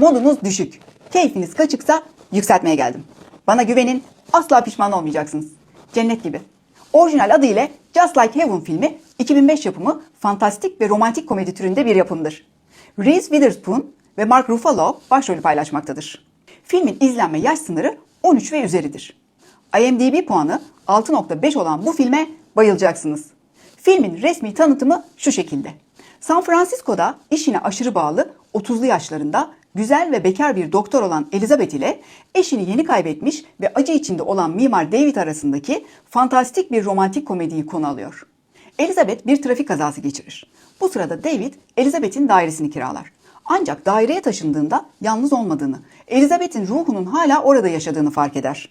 Modunuz düşük, keyfiniz kaçıksa yükseltmeye geldim. Bana güvenin, asla pişman olmayacaksınız. Cennet gibi. Orijinal adıyla Just Like Heaven filmi 2005 yapımı fantastik ve romantik komedi türünde bir yapımdır. Reese Witherspoon ve Mark Ruffalo başrolü paylaşmaktadır. Filmin izlenme yaş sınırı 13 ve üzeridir. IMDb puanı 6.5 olan bu filme bayılacaksınız. Filmin resmi tanıtımı şu şekilde. San Francisco'da işine aşırı bağlı 30'lu yaşlarında güzel ve bekar bir doktor olan Elizabeth ile eşini yeni kaybetmiş ve acı içinde olan mimar David arasındaki fantastik bir romantik komediyi konu alıyor. Elizabeth bir trafik kazası geçirir. Bu sırada David Elizabeth'in dairesini kiralar. Ancak daireye taşındığında yalnız olmadığını, Elizabeth'in ruhunun hala orada yaşadığını fark eder.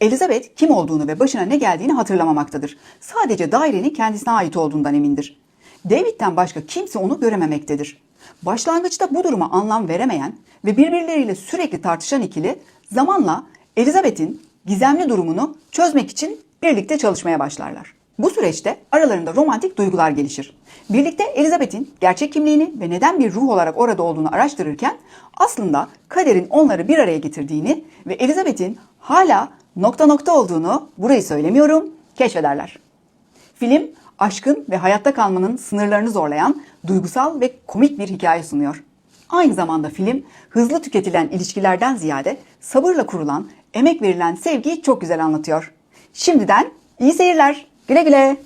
Elizabeth kim olduğunu ve başına ne geldiğini hatırlamamaktadır. Sadece dairenin kendisine ait olduğundan emindir. David'den başka kimse onu görememektedir. Başlangıçta bu duruma anlam veremeyen ve birbirleriyle sürekli tartışan ikili zamanla Elizabeth'in gizemli durumunu çözmek için birlikte çalışmaya başlarlar. Bu süreçte aralarında romantik duygular gelişir. Birlikte Elizabeth'in gerçek kimliğini ve neden bir ruh olarak orada olduğunu araştırırken aslında kaderin onları bir araya getirdiğini ve Elizabeth'in hala nokta nokta olduğunu burayı söylemiyorum keşfederler. Film aşkın ve hayatta kalmanın sınırlarını zorlayan duygusal ve komik bir hikaye sunuyor. Aynı zamanda film hızlı tüketilen ilişkilerden ziyade sabırla kurulan, emek verilen sevgiyi çok güzel anlatıyor. Şimdiden iyi seyirler. Güle güle.